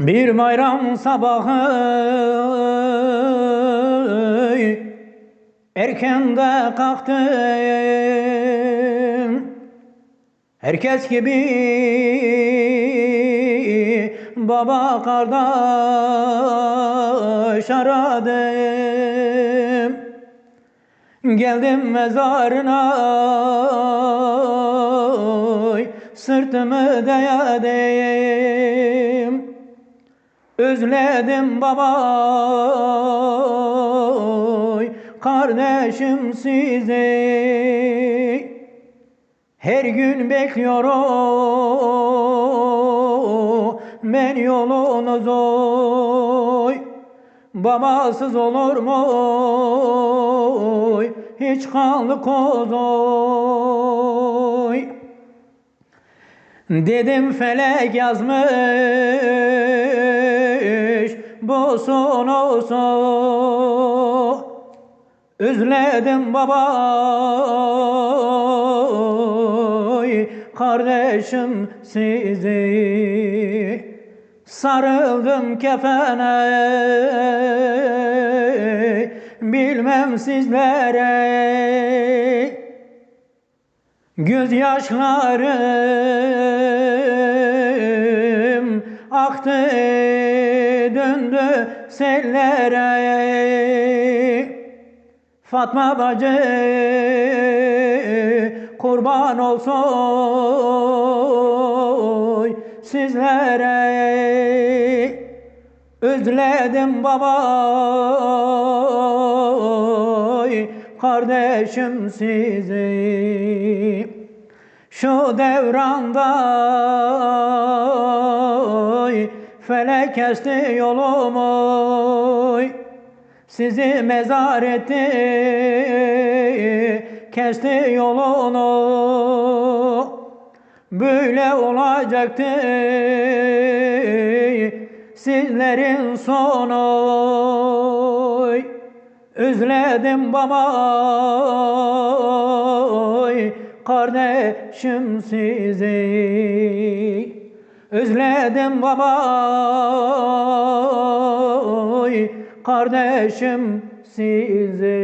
Bir bayram sabahı erkende kalktım. Herkes gibi baba kardeş aradım. Geldim mezarına sırtımı dayadım Özledim baba oy, kardeşim sizi Her gün bekliyorum ben yolunuzu oy. Babasız olur mu hiç kanlı koz. Dedim felek yazmış Özledim baba oy, kardeşim sizi. Sarıldım kefene bilmem sizlere. Gözyaşlarım aktı döndü sellere Fatma bacı kurban olsun sizlere Özledim baba oy, kardeşim sizi Şu devranda felek kesti yolumu. Sizi mezar etti kesti yolunu Böyle olacaktı sizlerin sonu oy. Özledim baba kardeşim sizi Özledim baba kardeşim sizi